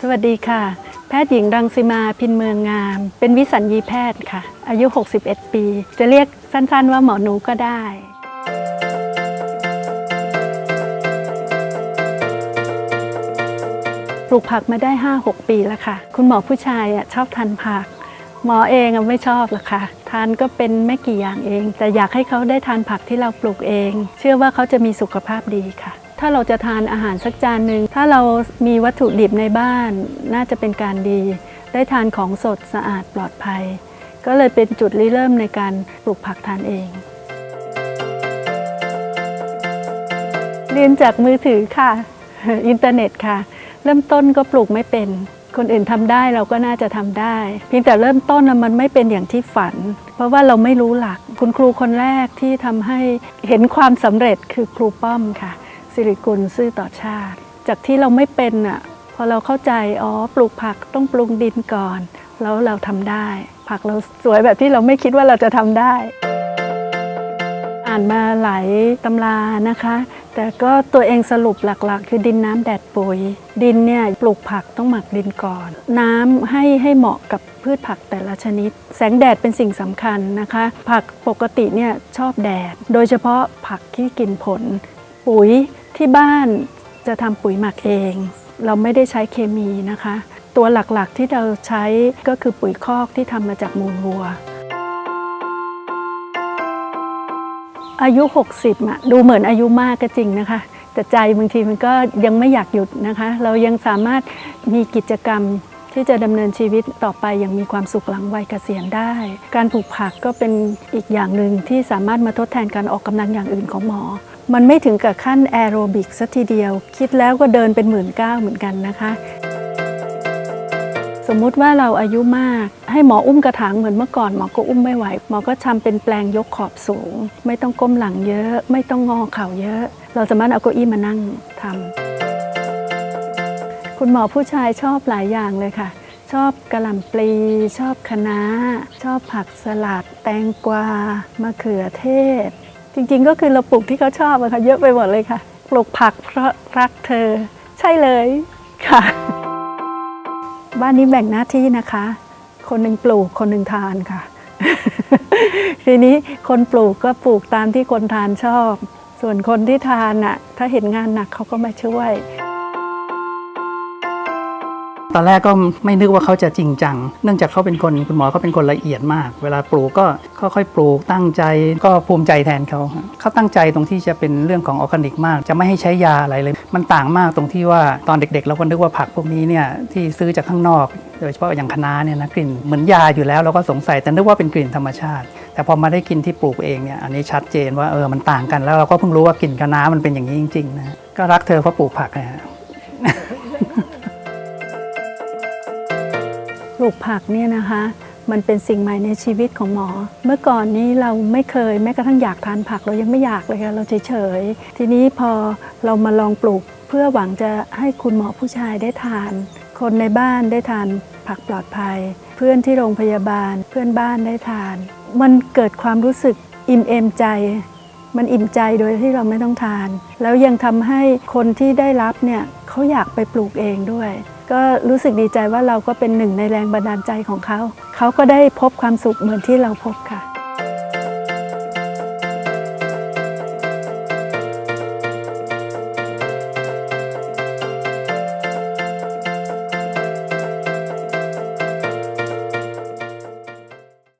สวัสดีค่ะ แพทย์หญิงรังสิมาพินเมืองงาม เป็นวิสัญญีแพทย์ค่ะ อายุ 61 ปี จะเรียกสั้นๆว่าหมอหนูก็ได้ปลูกผักมาได้ 5-6 ปีแล้วค่ะ คุณหมอผู้ชายชอบทานผัก หมอเองไม่ชอบหรอกค่ะทานก็เป็นไม่กี่อย่างเอง แต่อยากให้เขาได้ทานผักที่เราปลูกเอง เชื่อว่าเขาจะมีสุขภาพดีค่ะ ถ้าเราจะทานอาหารสักจานหนึ่งถ้าเรามีวัตถุดิบในบ้าน น่าจะเป็นการดี ได้ทานของสดสะอาดปลอดภัย ก็เลยเป็นจุดริเริ่มในการปลูกผักทานเองเรียนจากมือถือค่ะ อินเทอร์เน็ตค่ะ เริ่มต้นก็ปลูกไม่เป็น คนอื่นทำได้เราก็น่าจะทำได้ เพียงแต่เริ่มต้นมันไม่เป็นอย่างที่ฝัน เพราะว่าเราไม่รู้หลัก คุณครูคนแรกที่ทำให้เห็นความสำเร็จคือครูป้อมค่ะ สิริกุลซื่อต่อชาติ จากที่เราไม่เป็นอะพอเราเข้าใจอ๋อปลูกผักต้องปรุงดินก่อน แล้วเราทำได้ ผักเราสวยแบบที่เราไม่คิดว่าเราจะทำได้ อ่านมาหลายตำรานะคะ แต่ก็ตัวเองสรุปหลักๆ คือดินน้ำแดดปุ๋ย ดินเนี่ยปลูกผักต้องหมักดินก่อน น้ำให้ให้เหมาะกับพืชผักแต่ละชนิด แสงแดดเป็นสิ่งสำคัญนะคะ ผักปกติเนี่ยชอบแดด โดยเฉพาะผักที่กินผล ปุ๋ยที่บ้านจะทำปุ๋ยหมักเอง เราไม่ได้ใช้เคมีนะคะ ตัวหลักๆที่เราใช้ก็คือปุ๋ยคอกที่ทำมาจากมูลวัว อายุ 60อะดูเหมือนอายุมากก็จริงนะคะ แต่ใจบางทีมันก็ยังไม่อยากหยุดนะคะ เรายังสามารถมีกิจกรรมที่จะดำเนินชีวิตต่อไปอย่างมีความสุขหลังวัยเกษียณได้ การปลูกผักก็เป็นอีกอย่างหนึ่งที่สามารถมาทดแทนการออกกำลังอย่างอื่นของหมอ มันไม่ถึงกับขั้นแอโรบิกสัทีเดียว คิดแล้วก็เดินเป็นหมื่นเก้าเหมือนกันนะคะ สมมุติว่าเราอายุมาก ให้หมออุ้มกระถางเหมือนเมื่อก่อนหมอก็อุ้มไม่ไหว หมอก็ทำเป็นแปลงยกขอบสูง ไม่ต้องก้มหลังเยอะ ไม่ต้องงอเข่าเยอะ เราสามารถเอาเก้าอี้มานั่งทำคุณหมอผู้ชายชอบหลายอย่างเลยค่ะ ชอบกระหล่ำปลี ชอบคะน้า ชอบผักสลัด แตงกวามะเขือเทศ จริงๆ ก็คือเราปลูกที่เขาชอบอะค่ะเยอะไปหมดเลยค่ะ ปลูกผักเพราะรักเธอ ใช่เลยค่ะ บ้านนี้แบ่งหน้าที่นะคะ คนหนึ่งปลูกคนหนึ่งทานค่ะ ทีนี้คนปลูกก็ปลูกตามที่คนทานชอบ ส่วนคนที่ทานน่ะ ถ้าเห็นงานหนักเขาก็มาช่วย ตอนแรกก็ไม่นึกว่าเขาจะจริงจัง เนื่องจากเขาเป็นคนคุณหมอเขาเป็นคนละเอียดมาก เวลาปลูกก็ค่อยๆปลูกตั้งใจก็ภูมิใจแทนเขาเขาตั้งใจตรงที่จะเป็นเรื่องของออร์แกนิกมาก จะไม่ให้ใช้ยาอะไรเลย มันต่างมากตรงที่ว่าตอนเด็กๆ เราก็นึกว่าผักพวกนี้เนี่ยที่ซื้อจากข้างนอก โดยเฉพาะอย่างคะน้าเนี่ยนะกลิ่นเหมือนยาอยู่แล้วเราก็สงสัยแต่นึกว่าเป็นกลิ่นธรรมชาติ แต่พอมาได้กินที่ปลูกเองเนี่ยอันนี้ชัดเจนว่าเออมันต่างกันแล้วเราก็เพิ่งรู้ว่ากลิ่นคะน้ามันเป็นอย่างนี้จริงๆนะก็รักเธอเพราะปลูกผักนะฮะ ลูกผักเนี่ยนะคะ มันเป็นสิ่งใหม่ในชีวิตของหมอ เมื่อก่อนนี้เราไม่เคยแม้กระทั่งอยากทานผักเรายังไม่อยากเลยค่ะเราเฉยๆทีนี้พอเรามาลองปลูกเพื่อหวังจะให้คุณหมอผู้ชายได้ทาน คนในบ้านได้ทานผักปลอดภัย เพื่อนที่โรงพยาบาลเพื่อนบ้านได้ทาน มันเกิดความรู้สึกอิ่มเอมใจมันอิ่มใจโดยที่เราไม่ต้องทาน แล้วยังทำให้คนที่ได้รับเนี่ยเขาอยากไปปลูกเองด้วย ก็รู้สึกดีใจว่าเราก็เป็นหนึ่งในแรงบันดาลใจของเขา เขาก็ได้พบความสุขเหมือนที่เราพบค่ะ